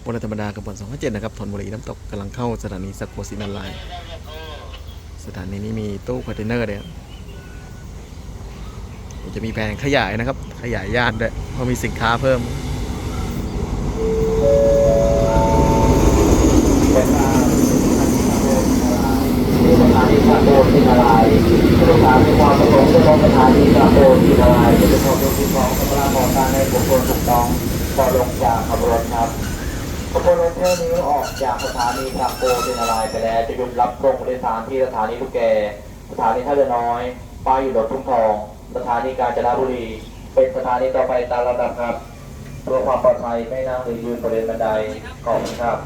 ขบวนธรรมดาขบวน257 นะครับธนบุรีน้ำตกกำลังเข้าสถานีสกโกศินาลายณ์สถานีนี้มีตู้คอนเทนเนอร์ด้วยครับเลยจะมีแผนขยายนะครับ ขยายย่านด้วยเพราะมีสินค้าเพิ่มสถานีสาโกสินาลายผู้โดยสารมีความประสงจะลงสถานีสาโกสินาลายจะเป็นข้อมูลที่สองสำหรับการในบุคคลถูกต้องก็ลงจากขบวนครับ ขบวนรถเที่ยวนี้ออกจากสถานีสาโกสินาลายไปแล้วจะหยุดรับส่งผู้โดยสารที่สถานีลูกแก สถานีท่าเรือน้อย ป้ายอยู่รถทุ่งทอง สถานีกาญจนบุรี เป็นสถานีต่อไปตามลำดับครับเพื่อความปลอดภัยไม่นั่งหรือยืนบริเวณบันไดขอบคุณครับ